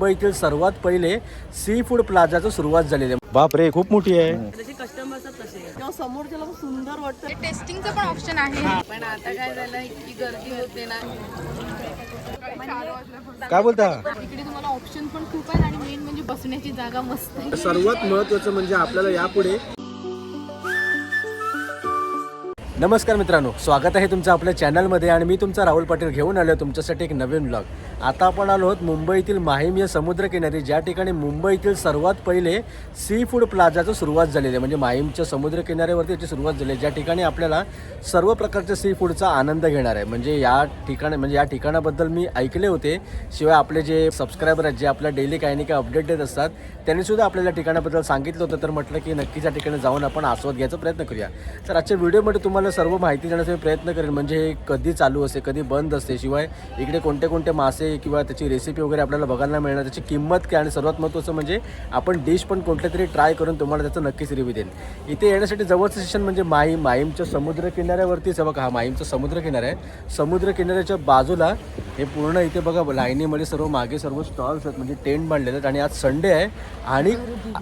मुंबईतील सर्वात पहिले सी फूड प्लाझाचं सुरुवात झालेली आहे. बाप रे खूप मोठी आहे. जसे कस्टमर असतात तसे. तेव्हा समोरच्याला पण सुंदर वाटतं. टेस्टिंगचं पण ऑप्शन आहे. पण आता काय झालं इतकी गर्दी होते ना. काय बोलता? इकडे तुम्हाला ऑप्शन पण खूप आहेत आणि मेन म्हणजे बसण्याची जागा मस्त आहे. सर्वात महत्वाचं म्हणजे आपल्याला यापुढे नमस्कार मित्रांनो स्वागत आहे तुमचं आपल्या चॅनलमध्ये आणि मी तुमचा राहुल पाटील घेऊन आलो तुमच्यासाठी एक नवीन ब्लॉग आता आपण आलो आहोत मुंबईतील माहीम या समुद्रकिनारी ज्या ठिकाणी मुंबईतील सर्वात पहिले सी फूड प्लाझाचं सुरुवात झालेली आहे. म्हणजे माहीमच्या समुद्रकिनाऱ्यावरती याची सुरुवात झाली आहे ज्या ठिकाणी आपल्याला सर्व प्रकारच्या सी फूडचा आनंद घेणार आहे. म्हणजे या ठिकाणी म्हणजे या ठिकाणाबद्दल मी ऐकले होते शिवाय आपले जे सबस्क्रायबर आहेत जे आपल्या डेली काही ना काही अपडेट देत असतात त्यांनी सुद्धा आपल्याला ठिकाणाबद्दल सांगितलं होतं. तर म्हटलं की नक्कीच या ठिकाणी जाऊन आपण आस्वाद घ्यायचा प्रयत्न करूया. तर आजच्या व्हिडिओमध्ये तुम्हाला सर्व माहिती देण्याचा मी प्रयत्न करेन. म्हणजे हे कधी चालू असते कधी बंद असते शिवाय इकडे कोणते कोणते मासे किंवा त्याची रेसिपी वगैरे आपल्याला बघायला मिळणार. त्याची किंमत काय आणि सर्वात महत्त्वाचं म्हणजे आपण डिश पण कोणत्या तरी ट्राय करून तुम्हाला त्याचं नक्कीच रिव्ह्यू देईन. इथे येण्यासाठी जवळचं स्टेशन म्हणजे माहीम माहीमच्या समुद्र किनाऱ्यावरतीच आहे. बघा हा माहीमचा समुद्र किनारा आहे. समुद्र किनाऱ्याच्या बाजूला हे पूर्ण इथे बघा लाईनीमध्ये सर्व मागे सर्व स्टॉल्स आहेत. म्हणजे टेंट बांधलेले आहेत. आणि आज संडे आहे आणि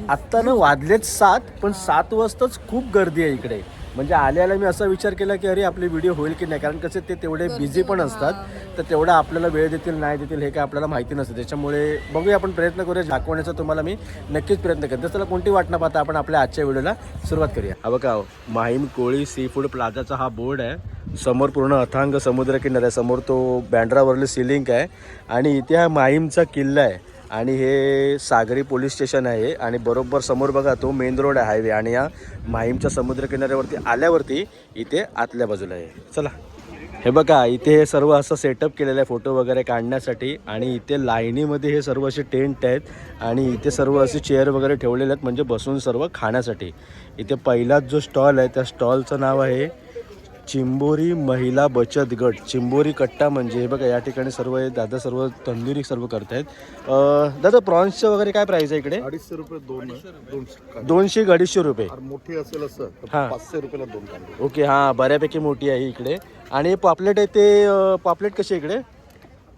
आत्ता ना वाजलेच सात पण सात वाजताच खूप गर्दी आहे इकडे. म्हणजे आल्याला मी असा विचार केला की अरे आपले व्हिडिओ होईल की नाही? कारण कसे ते तेवढे बिझी पण असतात. तर तेवढा आपल्याला वेळ देतील नाही देतील हे काय आपल्याला माहिती नसतं. त्याच्यामुळे बघूया आपण प्रयत्न करूया. दाखवण्याचा तुम्हाला मी नक्कीच प्रयत्न करेन. तर चला कोणती वाट न पाहता आपण आपल्या आजच्या व्हिडिओला सुरुवात करूया. हा बघा माहीम कोळी सी फूड प्लाझाचा हा बोर्ड आहे. समोर पूर्ण अथांग समुद्र किनारा आहे. समोर तो बँड्रावरली सिलिंग आहे. आणि इथे हा माहीमचा किल्ला आहे. आणि हे सागरी पोलीस स्टेशन आहे आणि बरोबर समोर बघा तो मेन रोड आहे हायवे आणि या माहीमच्या समुद्र किनाऱ्यावरती आल्यावरती इथे आतल्या बाजूला आहे. चला. हे बघा इथे हे सर्व असं सेटअप केलेलं आहे फोटो वगैरे काढण्यासाठी आणि इथे लाईनीमध्ये हे सर्व असे टेंट आहेत आणि इथे सर्व असे चेअर वगैरे ठेवलेले आहेत म्हणजे बसून सर्व खाण्यासाठी. इथे पहिलाच जो स्टॉल आहे त्या स्टॉलचं नाव आहे चिंबोरी महिला बचत गट चिंबोरी कट्टा म्हणजे हे बघा या ठिकाणी सर्व हे दादा सर्व तंदुरी सर्व करतायत. अं, दादा प्रॉन्सचं वगैरे काय प्राईस आहे इकडे? अडीचशे रुपये दोन दोनशे दोनशे अडीचशे रुपये? आणि मोठी असेल असं तर हा. पाचशे रुपयाला दोन कांदे. ओके हां बऱ्यापैकी मोठी आहे इकडे. आणि पापलेट आहे ते अं, पापलेट कशी आहे इकडे?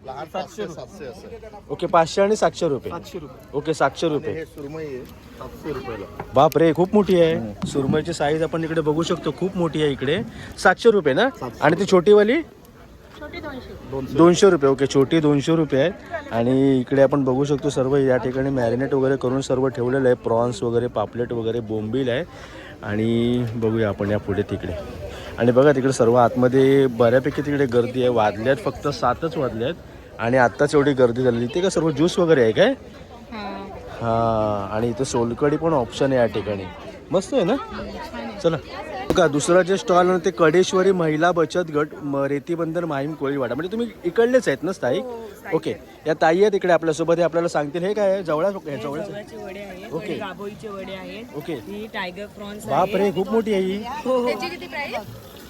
लहान सातशे सातशे असेल ओके पाचशे आणि सातशे रुपये. ओके सातशे रुपये. हे सुरमई आहे सातशे रुपयाला. बाप रे खूप मोठी आहे. सुरमईची साईज आपण इकडे बघू शकतो. खूप मोठी आहे इकडे. सातशे रुपये ना? आणि ती छोटीवाली? दोनशे. रुपये. ओके छोटी दोनशे रुपये आहे. आणि इकडे आपण बघू शकतो सर्व या ठिकाणी मॅरिनेट वगैरे करून सर्व ठेवलेलं आहे. प्रॉन्स वगैरे पापलेट वगैरे बोंबील आहे. आणि बघूया आपण या पुढे तिकडे. आणि बघा तिकडे सर्व आतमध्ये बऱ्यापैकी तिकडे गर्दी आहे. वाजल्यात फक्त सातच वाजल्यात आणि आत्ताच एवढी गर्दी झालेली. ते का सर्व ज्यूस वगैरे आहे काय? हां. आणि इथं सोलकडी पण ऑप्शन आहे या ठिकाणी. मस्त आहे ना? चला. बघा दुसरं जे स्टॉल आहे ना ते कडेश्वरी महिला बचत गट म- रेतीबंदर माहीम कोळीवाडा. म्हणजे तुम्ही इकडलेच आहेत ना स्थायिक? ओके. या ताई आहेत इकडे आपल्यासोबत. हे आपल्याला सांगतील. हे काय हे जवळच ओके. आणि राबोळीचे वडे आहेत. ओके. ही टायगर प्रॉन्स बाप रे खूप मोठी आहे ही.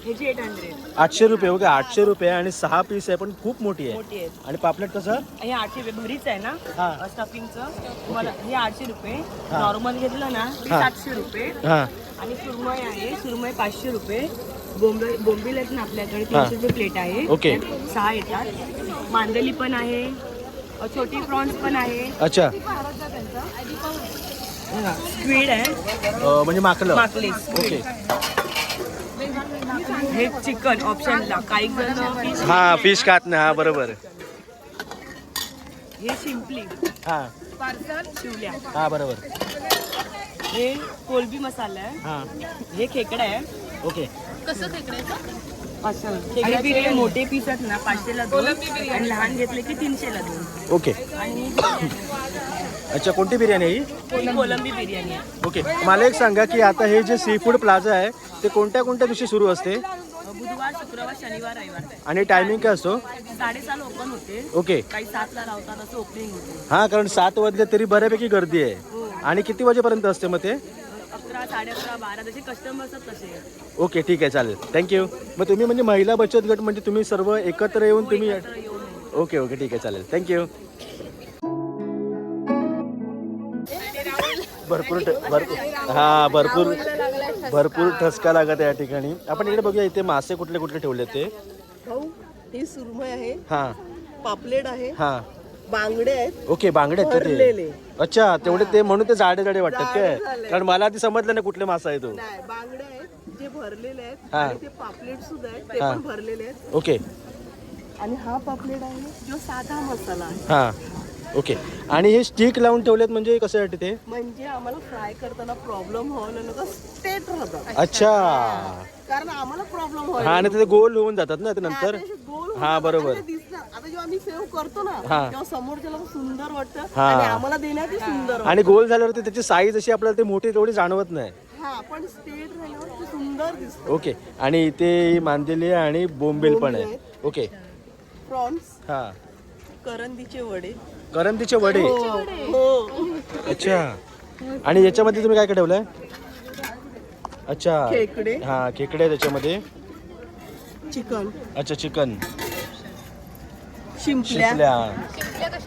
ह्याची एट हंड्रेड आठशे रुपये ओके आठशे रुपये आणि सहा पीस आहे पण खूप मोठी आहे. आणि पापलेट कसं? हे आठशे रुपये भरीच आहे ना. स्टफिंगचं तुम्हाला हे आठशे रुपये. नॉर्मल घेतलं ना ते हा. सातशे रुपये. हां. आणि सुरमई आहे सुरमई पाचशे रुपये. बोंबील बोंबील आहेत ना आपल्याकडे तीनशे रुपये प्लेट आहे. ओके. त्यात सहा येतात. मांदेली पण आहे. अ, छोटी प्रॉन्स पण आहे. अच्छा. स्क्वीड आहे. अं, म्हणजे माकलं. माकलेस ओके. हे चिकन ऑप्शनला काही जण हां फिश खात नाही. हां बरोबर. हे शिंपली हां. पार्सल शिवल्या. हां बरोबर. हे कोलबी मसाला आहे. हां. हे खेकडा आहे. ओके. कसं खेकडे बिर्याणी? मोठे पीस आहेत ना पाचशेला दोन आणि लहान घेतले की तीनशेला दोन. ओके. आणि अच्छा कोणती बिर्याणी आहे ही? ही कोलंबी बिर्याणी आहे. ओके. मला एक सांगा की आता हे जे सी फूड प्लाझा आहे ते कोणत्या कोणत्या दिवशी सुरू असते? बुधवार शुक्रवार शनिवार रविवार. आणि टायमिंग काय असतो? साडेसाल ओपन होते. ओके. काही सातला लावतात असं ओपनिंग होते. हां कारण सात वाजले तरी बऱ्यापैकी गर्दी आहे. हो. आणि किती वाजेपर्यंत असते मग ते? अकरा साडे अकरा बारा जसे कस्टमर असतात तसे. ओके ठीक आहे चालेल. थँक्यू मग तुम्ही म्हणजे महिला बचत गट म्हणजे तुम्ही सर्व एकत्र येऊन तुम्ही येऊ नये ओके ओके ठीक आहे चालेल. थँक्यू भरपूर भरपूर हा भरपूर भरपूर ठसका लागत आहे या ठिकाणी. आपण इकडे बघूया इथे मासे कुठले कुठले ठेवले ते? भाऊ ही सुरमई आहे हां. पापलेट आहे हां. बांगडे आहेत ओके बांगडे आहेत का ते? भरलेले. अच्छा तेवढे ते म्हणून ते जाडे जाडे वाटतात काय. कारण मला आधी समजलं नाही कुठले मासा आहे तो. नाही बांगडे आहेत जे भरलेले आहेत हा. आणि ते पापलेट सुद्धा आहेत ते हा. पण भरलेले आहेत. ओके. आणि हा पापलेट आहे जो साधा मसाला आहे. हां. ओके. आणि हे स्टिक लावून ठेवलेत म्हणजे कशासाठी ते म्हणजे आम्हाला फ्राय करताना प्रॉब्लेम नको स्टेट राहतात. अच्छा. कारण आम्हाला प्रॉब्लेम हा आणि ते गोल होऊन जातात ना ते नंतर? हा, बरोबर. आणि ते दिसणार आता जेव्हा आम्ही सेव्ह करतो ना हा. तेव्हा समोरच्याला खूप सुंदर वाटतं हा. आणि आम्हाला देण्यातही सुंदर वाटतं. आणि गोल झाल्यावरती त्याची साईज अशी आपल्याला ते मोठी तेवढी जाणवत नाही. हा पण स्टेट राहिल्यावर ते सुंदर दिसतं. ओके. आणि इथे मांदेली आहे आणि बोंबील पण आहे. ओके. प्रॉन्स हा. करंदीचे वडे. करंदीचे वडे. हो. अच्छा. आणि याच्यामध्ये तुम्ही काय काय ठेवलंय? अच्छा. खेकडे. हा खेकडे आहे त्याच्यामध्ये. चिकन. अच्छा चिकन. शिंपल्या. शिपल्या.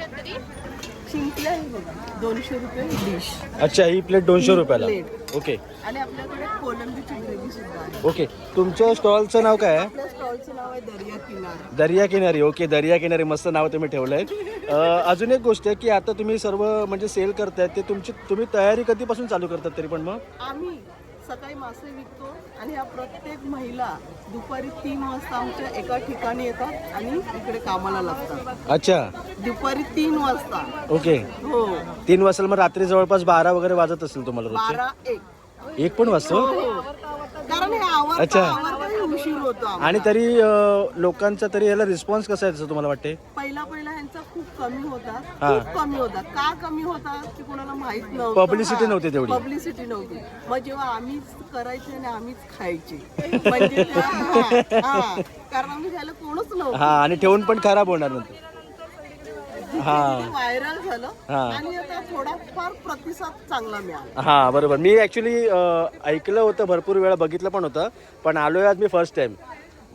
आहे बघा. दोनशे रुपये डिश अच्छा ही प्लेट दोनशे रुपयाला. प्लेट. ओके आणि आपल्याकडे कोलंबीची ग्रेव्ही सुद्धा आहे. ओके तुमच्या स्टॉलचं नाव काय आहे? आपल्या स्टॉलचं नाव आहे दर्या किनारा. दर्या किनारी. ओके दर्या किनारी. मस्त नाव तुम्ही ठेवलंय. अजून एक गोष्ट आहे की आता तुम्ही सर्व म्हणजे सेल करतायत ते तुमची तुम्ही तयारी कधीपासून चालू करतात तरी पण मग? आम्ही सकाळी मासे विकतो आणि ह्या प्रत्येक महिला दुपारी तीन वाजता आमच्या एका ठिकाणी येतात आणि इकडे कामाला लागतात. अच्छा. दुपारी तीन वाजता. ओके. हो. तीन वाजता मग रात्री जवळपास बारा वगैरे वाजत असेल तुम्हाला रोजचे? बारा एक. एक पण कारण हे आवडता अच्छा. आवडता उशीर होतो आम्हाला. आणि तरी अं, लोकांचा तरी याला रिस्पॉन्स कसा आहे असं तुम्हाला वाटते पहिला पहिला ह्यांचा खूप कमी होता हा. खूप कमी होता का कमी होता की कोणाला माहीत नव्हतं Publicity नव्हती तेवढी. पब्लिसिटी नव्हती मग जेव्हा आम्हीच करायचे आणि आम्हीच खायचे म्हणजे त्या- हा, हा. कारण आम्ही घ्यायला कोणच नव्हतं हा आणि ठेवून पण खराब होणार नंतर हा. व्हायरल झालं हा. आणि आता थोडाफार प्रतिसाद चांगला मिळाला. हा बरोबर. मी ॲक्च्युली ऐकलं होतं भरपूर वेळा बघितलं पण होतं पण आलोय आज मी फर्स्ट टाइम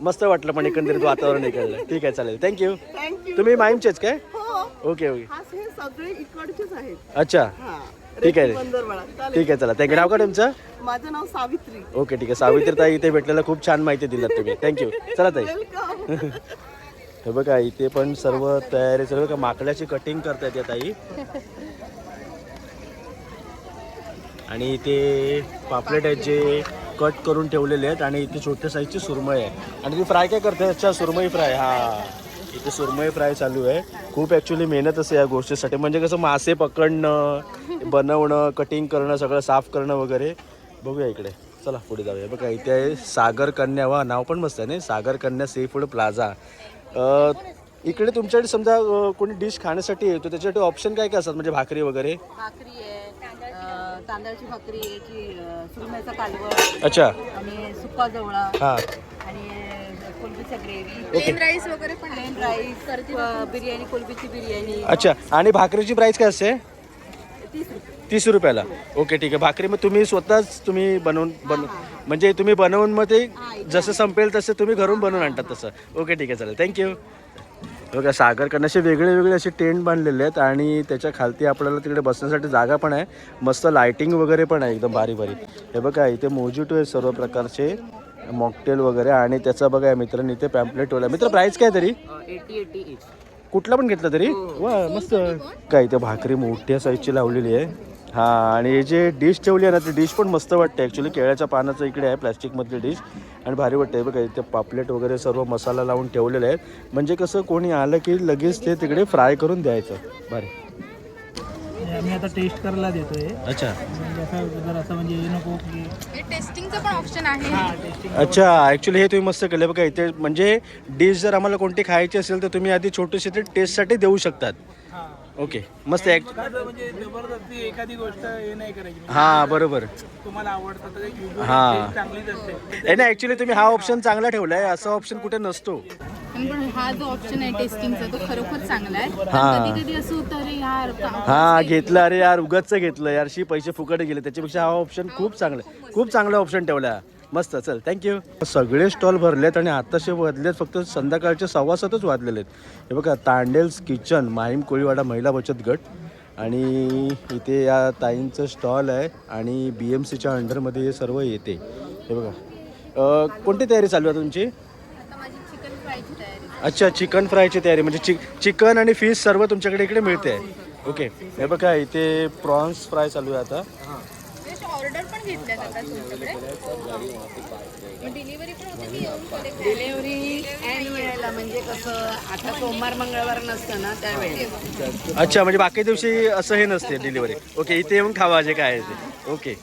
मस्त वाटलं पण एकंदरीत वातावरण इकडलं ठीक आहे चालेल. थँक्यू थँक्यू तुम्ही माईमचेच काय? हो. ओके ओके हा हे सगळे इकडचेच आहेत. अच्छा. हा. ठीक आहे. बंदरवाडा. चालेल. ठीक आहे चला. थँक्यू नाव का तुमचं? माझं नाव सावित्री. ओके ठीक आहे. सावित्री ताई इथे भेटलेलं खूप छान माहिती दिलात तुम्ही. थँक्यू चला ताई. वेलकम हे बघा इथे पण सर्व तयारी सर्व का माकड्याची कटिंग करतायत या ताई. आणि इथे पापलेट आहेत जे कट करून ठेवलेले आहेत आणि इथे छोट्या साईजची सुरमई आहे. आणि ती फ्राय काय करते? अच्छा सुरमई फ्राय हा. इथे सुरमई फ्राय चालू आहे. खूप ॲक्च्युली मेहनत असते या गोष्टीसाठी. म्हणजे कसं मासे पकडणं बनवणं कटिंग करणं सगळं साफ करणं वगैरे. बघूया इकडे. चला पुढे जाऊया. बघा इथे आहे सागर कन्या वा नाव पण मस्त आहे ना सागर कन्या सी फूड प्लाझा इकडे तुमच्याकडे समजा अ, कोणी डिश खाण्यासाठी येतो त्याच्यासाठी ऑप्शन काय काय असतात? म्हणजे भाकरी वगैरे? भाकरी आहे अं, तांदळाची भाकरी आहे याची अं, सुरमईचा कालवण अच्छा. आणि सुका जवळा हां. आणि कोलबीचा ग्रेव्ही. ओके. राईस वगैरे पण प्लेन राईस बिर्याणी कोलबीची बिर्याणी. अच्छा. आणि भाकरीची प्राइस काय असते? तीस रुपये. तीस रुपयाला. ओके ठीक आहे. भाकरी मग तुम्ही स्वतःच तुम्ही बनवून बन म्हणजे तुम्ही बनवून मग ते जसं संपेल तसं तुम्ही घरून बनवून आणतात तसं. ओके ठीक आहे चालेल. थँक्यू बघा सागरकडनं असे वेगळे वेगळे असे टेंट बांधलेले आहेत आणि त्याच्या खालती आपल्याला तिकडे बसण्यासाठी जागा पण आहे. मस्त लायटिंग वगैरे पण आहे एकदम भारी भारी. हे बघा इथे मोजिटो आहे सर्व प्रकारचे मॉकटेल वगैरे आणि त्याचा बघा मित्रांनी इथे पॅम्पलेट ठेवला मित्र प्राईस काय तरी? कुठला पण घेतला तरी? वा मस्त. काय इथे भाकरी मोठ्या साईजची लावलेली आहे. हा आणि हे जे डिश ठेवली आहे ना ती डिश पण मस्त वाटते. ॲक्च्युली केळ्याच्या पानाचं इकडे आहे प्लॅस्टिकमधली डिश. आणि भारी वाटते बघा इथे पापलेट वगैरे सर्व मसाला लावून ठेवलेले आहेत. म्हणजे कसं कोणी आलं की लगेच ते तिकडे फ्राय करून द्यायचं. भारी. आम्ही आता टेस्ट करायला देतोय. अच्छा. म्हणजे असं जर असं म्हणजे नको की टेस्टिंगचं पण ऑप्शन आहे. टेस्टिंग अच्छा ॲक्च्युली हे तुम्ही मस्त केलं बघा इथे म्हणजे डिश जर आम्हाला कोणती खायची असेल तर तुम्ही आधी छोटीशी ते टेस्टसाठी देऊ शकतात. ओके. मस्त कसं म्हणजे जबरदस्ती एखादी गोष्ट हे नाही करायची. म्हणजे हां बरोबर. तुम्हाला आवडतं तर हां. टेस्ट चांगलीच असते. नाही नाही ॲक्च्युली तुम्ही हा ऑप्शन चांगला ठेवला आहे असा ऑप्शन कुठे नसतो. आणि पण हा जो ऑप्शन आहे टेस्टिंगचा तो खरोखर चांगला आहे. हा. कधी कधी असं होतं अरे यार का- हा घेतलं अरे यार उगाच घेतलं. यार शी पैसे फुकट गेले. त्याच्यापेक्षा हा ऑप्शन खूप चांगला आहे. खूप चांगला ऑप्शन ठेवला. मस्त चल थँक्यू सगळे स्टॉल भरलेत आणि आताशे वाजलेत फक्त संध्याकाळचे सव्वा सातच वाजलेले आहेत हे बघा तांडेल्स किचन माहीम कोळीवाडा महिला बचत गट. आणि इथे या ताईंचं स्टॉल आहे आणि बी एम सीच्या अंडरमध्ये हे सर्व येते. हे बघा. कोणती तयारी चालू आहे तुमची? अच्छा चिकन फ्रायची तयारी. म्हणजे चिक चिकन आणि फिश सर्व तुमच्याकडे इकडे मिळते. ओके हे बघा इथे प्रॉन्स फ्राय चालू आहे आता. पण घेतल्या जातात तुमच्याकडे? डिलिव्हरी पण होते की येऊन collect डिलेवरी ऐन वेळेला म्हणजे कसं आता सोमवार मंगळवार नसतं ना त्यावेळी अच्छा म्हणजे बाकी दिवशी असं हे नसते डिलिव्हरी ओके इथे येऊन खावा जे काय आहे ते. ओके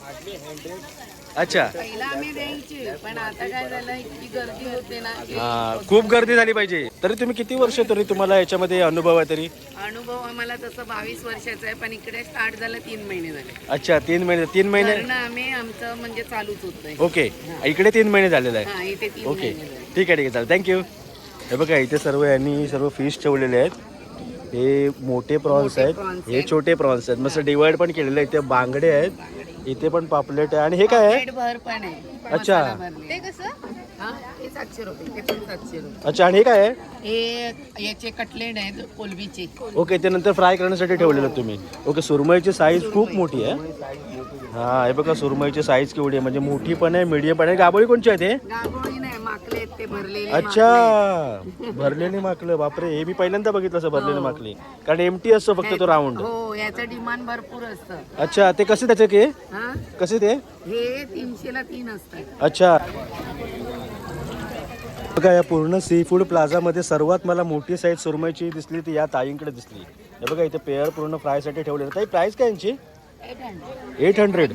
अच्छा. पहिला आम्ही द्यायचे पण आता काय झालं इतकी गर्दी होते ना. की हा खूप गर्दी झाली पाहिजे. तरी तुम्ही किती वर्ष तरी तुम्हाला याच्यामध्ये अनुभव आहे तरी? अनुभव आम्हाला तसं बावीस वर्षाचा आहे पण इकडे स्टार्ट झालं तीन महिने झाले. अच्छा तीन महिने तीन महिने? करणं आम्ही आमचं म्हणजे चालूच होतंय. ओके इकडे तीन महिने झालेलं आहे. हा इथे तीन ओके महिने झाले. ठीक आहे ठीक आहे चालेल. थँक्यू हे बघा इथे सर्व यांनी सर्व फिश ठेवलेले आहेत. हे मोठे प्रॉन्स आहेत. prawns हे छोटे प्रॉन्स आहेत. मस्त डिवाइड पण केलेले आहेत इथे बांगडे आहेत. इथे पण पापलेट आहे. आणि हे काय आहे? पेट भर पण आहे. अच्छा. मसाला भरले. ते कसं? हा हे सातशे रुपये ते पण सातशे रुपये. अच्छा आणि हे काय आहे? हे याचे कटलेट आहेत कोलबीचे. ओके ते नंतर फ्राय करण्यासाठी ठेवलेलं तुम्ही. ओके सुरमईची साईज खूप मोठी आहे. हा हे बघा सुरमईची साईज केवढी आहे. म्हणजे मोठी पण आहे मीडियम पण आहे. गाबोळी कोणची आहे ते? नाही माकले आहेत ते भरलेले अच्छा भरलेली माकलं बापरे हे मी पहिल्यांदा बघितलं असं भरलेली माकली कारण एमटी असतो फक्त तो राऊंड हो याचं डिमांड भरपूर असतं. अच्छा ते कसे त्याचे के? हा? कसे ते? हे तीनशेला तीन असतात. अच्छा. बघा या पूर्ण सी फूड प्लाझामध्ये सर्वात मला मोठी साईज सुरमईची दिसली ती या ताईंकडे दिसली. हे बघा इथे पेअर पूर्ण फ्रायसाठी ठेवलेलं. ताई प्राइस काय यांची? Eight hundred.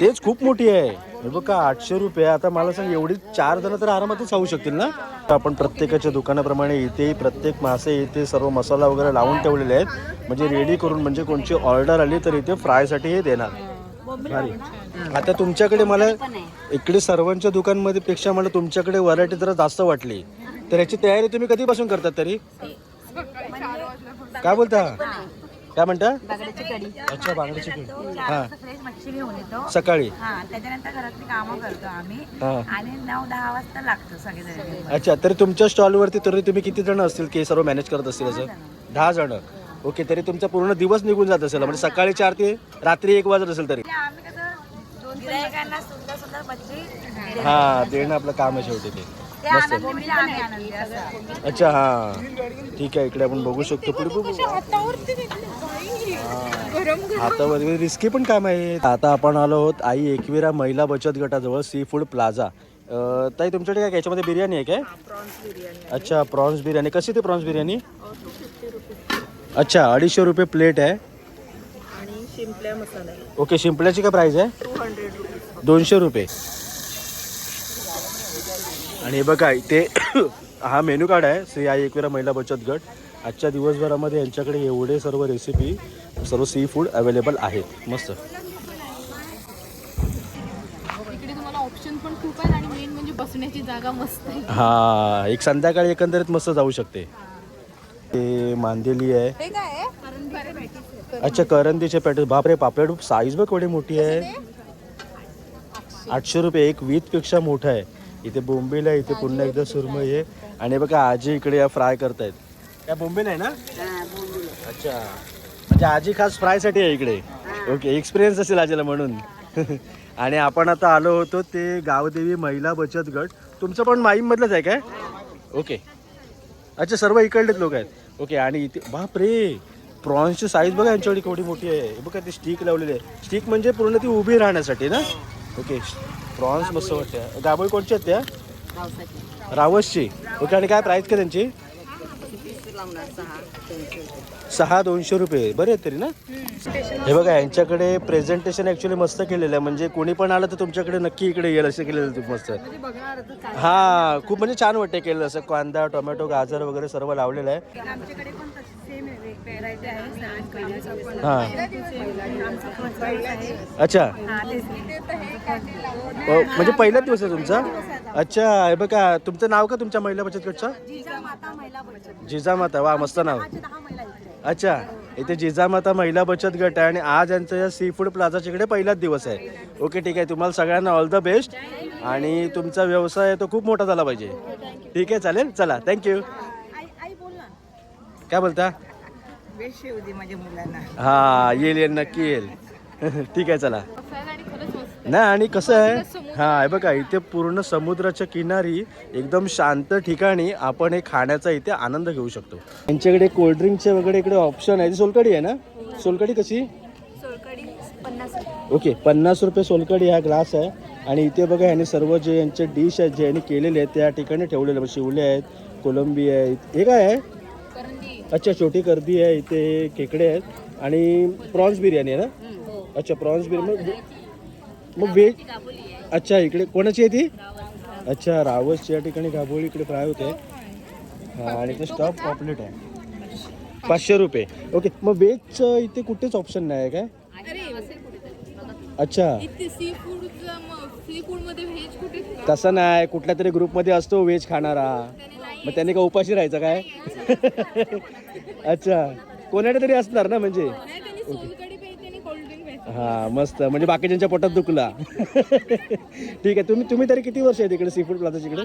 तेच खूप मोठी आहे. हे बघा आठशे रुपये. आता मला सांग एवढी चार जण तर आरामातच खाऊ शकतील ना? आपण प्रत्येकाच्या दुकानाप्रमाणे इथे प्रत्येक मासे इथे सर्व मसाला वगैरे लावून ठेवलेले आहेत. म्हणजे रेडी करून म्हणजे कोणची ऑर्डर आली तर इथे फ्रायसाठी हे देणार. आता तुमच्याकडे मला इकडे सर्वांच्या दुकानमध्ये पेक्षा मला तुमच्याकडे व्हरायटी जरा जास्त वाटली. तर याची तयारी तुम्ही कधीपासून करतात तरी? काय बोलता? काय म्हणता? बागड्याची अच्छा बांगड्याची कढी. हा. फ्रेश मच्छी घेऊन येतो. सकाळी? हा त्याच्यानंतर घरातली कामं करतो आम्ही. हा. आणि नऊ दहा वाजता लागतो सगळेजण अच्छा तरी तुमच्या स्टॉलवरती तरी तुम्ही किती जण असतील की सर्व मॅनेज करत असतील असं? दहा जण. ओके तरी तुमचा पूर्ण दिवस निघून जात असेल. म्हणजे सकाळी चार ते रात्री एक वाजत असेल तरी. आम्ही कसं दोन गिरायकांना सुंदर सुंदर मच्छी हा देणं आपलं काम आहे शेवटी ते. अच्छा हा. ठीक आहे इकडे आपण बघू शकतो. पुढे बघू. हातावर रिस्की पण काम आहे. आता आपण आलो आहोत आई एकविरा महिला बचत गटाजवळ सी फूड प्लाझा. ताई तुमच्याकडे काय याच्यामध्ये बिर्याणी आहे काय? अच्छा प्रॉन्स बिर्याणी. कशी ते प्रॉन्स बिर्याणी? अच्छा अडीचशे रुपये प्लेट आहे. ओके शिंपल्याची काय प्राइस आहे? दोनशे रुपये. आणि हे बघा इथे हा मेनू कार्ड आहे श्री आई एकविरा महिला बचत गट. आजच्या दिवसभरामध्ये यांच्याकडे एवढे सर्व रेसिपी सर्व सी फूड अवेलेबल आहेत. मस्त. इकडे तुम्हाला ऑप्शन पण खूप आहेत आणि मेन म्हणजे बसण्याची जागा मस्त आहे. हा एक संध्याकाळी एकंदरीत मस्त जाऊ शकते. ते मांदेली आहे. अच्छा करंदीचे पॅटेल बापरे पापलेट साईज बघ केवढी मोठी आहे. आठशे रुपये एक वीतपेक्षा मोठा आहे. इथे बोंबील आहे इथे पुन्हा एकदा सुरमई आहे. आणि बघा आजी इकडे या फ्राय करतायत. त्या बोंबील आहे ना? अच्छा. म्हणजे आजी खास फ्रायसाठी आहे इकडे. ओके एक्सपिरियन्स असेल आजीला म्हणून. आणि आपण आता आलो होतो ते गावदेवी महिला बचत गट. तुमचं पण माईममधलंच आहे काय? ओके. अच्छा सर्व इकडलेच लोक आहेत. ओके आणि इथे बाप रे प्रॉन्सची साईज बघा यांच्याकडे केवढी मोठी आहे. बघा ती स्टिक लावलेली आहे. स्टिक म्हणजे पूर्ण ती उभी राहण्यासाठी ना? ओके प्रॉन्स मस्त वाटते गाबोळी कोणची आहेत त्या रावसची. ओके आणि काय प्राईस काय त्यांची? सहा दोनशे रुपये. बरे आहेत तरी ना? हे बघा यांच्याकडे प्रेझेंटेशन ऍक्च्युली मस्त केलेलं आहे. म्हणजे कोणी पण आलं तर तुमच्याकडे नक्की इकडे येईल असं केलेलं आहे मस्त. हा खूप म्हणजे छान वाटते केलेलं असं. कांदा टोमॅटो गाजर वगैरे सर्व लावलेलं आहे. हा. अच्छा. म्हणजे पहिलाच दिवस आहे तुमचा? अच्छा हे बघा तुमचं नाव का तुमच्या महिला बचत गटचं? जिजामाता महिला बचत जिजामाता वा मस्त नाव. अच्छा इथे जिजामाता महिला बचत गट आहे आणि आज यांचं या सी फूड प्लाझाच्या इकडे पहिलाच दिवस आहे. ओके ठीक आहे तुम्हाला सगळ्यांना ऑल द बेस्ट आणि तुमचा व्यवसाय आहे तो खूप मोठा झाला पाहिजे. ठीक आहे चालेल? चला थँक्यू आई आई बोल ना काय बोलता हा येईल येईल नक्की येईल. ठीक आहे चला. नाही आणि कसं आहे हा हे बघा इथे पूर्ण समुद्राच्या किनारी एकदम शांत ठिकाणी आपण हे खाण्याचा इथे आनंद घेऊ शकतो. यांच्याकडे कोल्ड्रिंकचे वगैरे इकडे ऑप्शन आहे. ती सोलकडी आहे ना? सोलकडी कशी? ओके पन्नास रुपये सोलकडी हा ग्लास आहे. आणि इथे बघा ह्याने सर्व जे यांचे डिश आहेत जे यांनी केलेले आहेत त्या ठिकाणी ठेवलेले. शिवले आहेत कोलंबी आहेत. हे काय आहे? अच्छा छोटी कर्दी आहे. इथे खेकडे आहेत. आणि प्रॉन्स बिर्याणी आहे ना? अच्छा प्रॉन्स बिर्याणी. मग व्हेज अच्छा इकडे कोणाची आहे ती? अच्छा रावसची या ठिकाणी गाभोळी इकडे फ्राय होते. हा आणि ते स्टॉप पॉपलेट आहे. पाचशे. रुपये. ओके मग व्हेजचं इथे कुठेच ऑप्शन नाही आहे काय. अच्छा. तसं नाही कुठल्या तरी ग्रुपमध्ये असतो व्हेज खाणारा. मग त्याने का उपाशी राहायचं काय? अच्छा. कोणाकडे तरी असणार ना म्हणजे? नाही त्यांनी सोलकडी प्यायची आणि कोल्ड्रिंक प्यायची हा मस्त. म्हणजे बाकीच्यांच्या पोटात दुखला. ठीक आहे तुम्ही तुम्ही तरी किती वर्ष आहे तिकडे सी फूड प्लाझाच्या इकडे?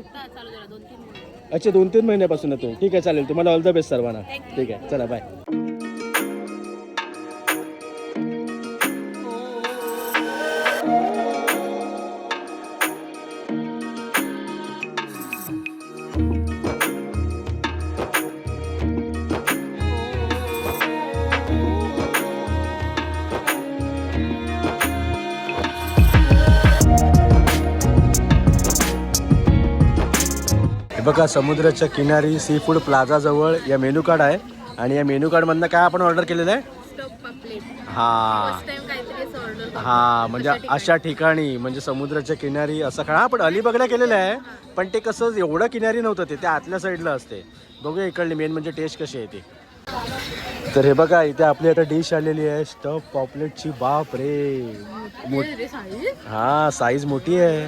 अच्छा दोन तीन महिन्यापासून येतो ठीक आहे चालेल. तुम्हाला ऑल द बेस्ट सर्वांना. ठीक आहे चला बाय बघा समुद्राच्या किनारी सी फूड प्लाझा जवळ या मेनू कार्ड आहे. आणि या मेनू कार्ड मधनं काय आपण ऑर्डर केलेलं आहे? हा. हा म्हणजे अशा ठिकाणी म्हणजे समुद्राच्या किनारी असं खा हा पण अलिबागला केलेलं आहे. पण ते कसं एवढं किनारी नव्हतं ते त्या आतल्या साईडला असते. बघूया इकडली मेन म्हणजे टेस्ट कशी आहे ती. तर हे बघा इथे आपली आता डिश आलेली आहे. स्टफ पॉपलेटची बाप रे मोठ हा साईज मोठी आहे.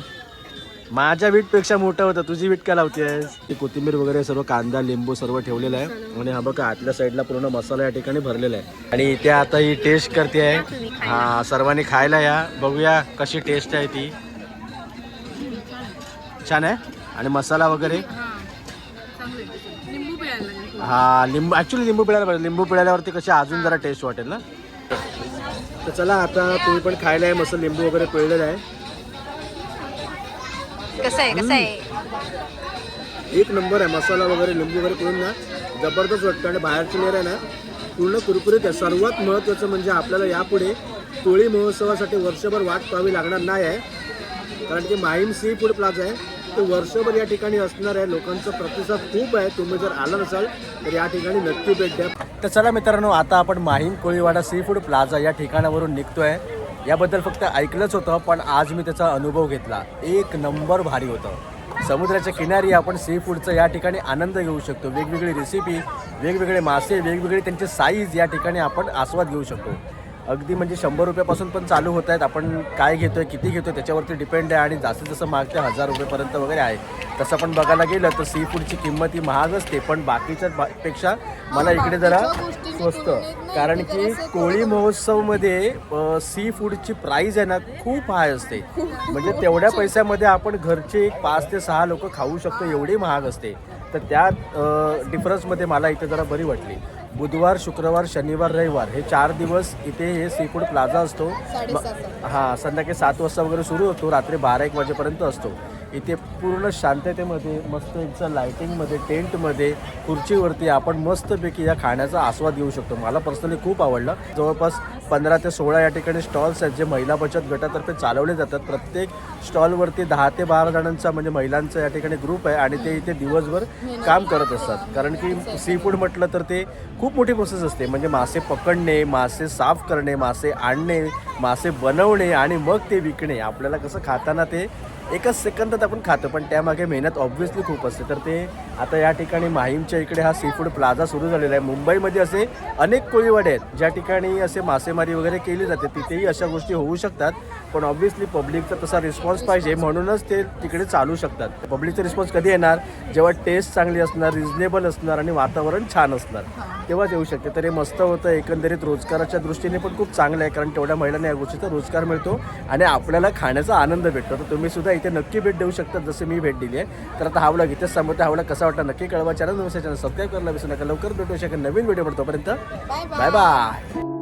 माझ्या वीटपेक्षा मोठं होतं. तुझी वीट काय लावतेस ती कोथिंबीर वगैरे सर्व कांदा लिंबू सर्व ठेवलेलं आहे. आणि हा बघा आतल्या साईडला पूर्ण मसाला या ठिकाणी भरलेला आहे. आणि इथे आता ही टेस्ट करते आहे. हा सर्वांनी खायला या. बघूया कशी टेस्ट आहे ती. छान आहे? आणि मसाला वगैरे? हा लिंबू ॲक्च्युली लिंबू पिळायला पाहिजे. लिंबू पिळाल्यावरती कशी अजून जरा टेस्ट वाटेल ना? तर चला आता तुम्ही पण खायला आहे मस्त लिंबू वगैरे पिळलेलं आहे. कसं आहे कसं आहे? एक नंबर आहे मसाला वगैरे लिंबू वगैरे पिळून ना जबरदस्त वाटतं. आणि बाहेरची लेअर आहे ना पूर्ण कुरकुरीत आहे. सर्वात महत्त्वाचं म्हणजे आपल्याला यापुढे कोळी महोत्सवासाठी वर्षभर वाट पाहावी लागणार नाही आहे. कारण की माहीम सी फूड प्लाझा आहे. ते वर्षभर या ठिकाणी असणार आहे. लोकांचा प्रतिसाद खूप आहे. तुम्ही जर आला नसाल तर या ठिकाणी नक्की भेट द्या. तर चला मित्रांनो आता आपण Mahim Koliwada seafood plaza या ठिकाणावरून निघतोय. याबद्दल फक्त ऐकलंच होतं पण आज मी त्याचा अनुभव घेतला. एक नंबर भारी होतं. समुद्राच्या किनारी आपण सी फूडचा या ठिकाणी आनंद घेऊ शकतो. वेगवेगळी रेसिपी वेगवेगळे मासे वेगवेगळे त्यांचे साईज या ठिकाणी आपण आस्वाद घेऊ शकतो. अगदी म्हणजे शंभर रुपयापासून पण चालू होत आहेत. आपण काय घेतोय किती घेतोय त्याच्यावरती डिपेंड आहे. आणि जास्तीत जास्त महाग ते हजार रुपयेपर्यंत वगैरे आहे. तसं पण बघायला गेलं तर सी फूडची किंमत ही महाग असते. पण बाकीच्या पेक्षा मला इकडे जरा स्वस्त. कारण की कोळी महोत्सवमध्ये सी फूडची प्राईज आहे ना खूप हाय असते. म्हणजे तेवढ्या पैशामध्ये आपण घरचे एक पाच ते सहा लोक खाऊ शकतो एवढी महाग असते. तर त्या डिफरन्समध्ये मला इथे जरा बरी वाटली. बुधवार शुक्रवार शनिवार रविवार हे चार दिवस इथे हे सी फूड प्लाझा असतो हां संध्याकाळी सात वाजता वगैरे सुरू होतो. रात्री बारा एक वाजेपर्यंत असतो. इथे पूर्ण शांततेमध्ये मस्त इथं लायटिंगमध्ये टेंटमध्ये खुर्चीवरती आपण मस्तपैकी या खाण्याचा आस्वाद घेऊ शकतो. मला पर्सनली खूप आवडलं. जवळपास पंधरा ते सोळा या ठिकाणी स्टॉल्स आहेत जे महिला बचत गटातर्फे चालवले जातात. प्रत्येक स्टॉलवरती दहा ते बारा जणांचा म्हणजे महिलांचा या ठिकाणी ग्रुप आहे आणि ते इथे दिवसभर काम करत असतात. कारण की सी फूड म्हटलं तर ते खूप मोठी प्रोसेस असते. म्हणजे मासे पकडणे मासे साफ करणे मासे आणणे मासे बनवणे आणि मग ते विकणे. आपल्याला कसं खाताना ते एकच सेकंदात आपण खातो पण त्यामागे मेहनत ऑब्व्हियसली खूप असते. तर ते आता या ठिकाणी माहीमच्या इकडे हा सी फूड प्लाझा सुरू झालेला आहे. मुंबईमध्ये असे अनेक कोळीवाडे आहेत ज्या ठिकाणी असे मासेमारी वगैरे केली जाते. तिथेही अशा गोष्टी होऊ शकतात पण ऑब्व्हियसली पब्लिकचा तसा रिस्पॉन्स पाहिजे. म्हणूनच ते तिकडे चालू शकतात. पब्लिकचा रिस्पॉन्स कधी येणार? जेव्हा टेस्ट चांगली असणार रिजनेबल असणार आणि वातावरण छान असणार तेव्हाच येऊ शकते. तर हे मस्त होतं. एकंदरीत रोजगाराच्या दृष्टीने पण खूप चांगलं आहे कारण तेवढ्या महिलांना या गोष्टीचा रोजगार मिळतो आणि आपल्याला खाण्याचा आनंद भेटतो. तर तुम्ही सुद्धा इथे नक्की भेट देऊ शकता जसे मी भेट दिली आहे. तर आता हा व्लॉग इथेच सांगतो हा व्लॉग कसा वाटला नक्की कळवा. चॅनल नमस्कार चॅनल सबस्क्राईब करायला विसरू नका. लवकर भेटू शकेल नवीन व्हिडिओ तोपर्यंत बाय बाय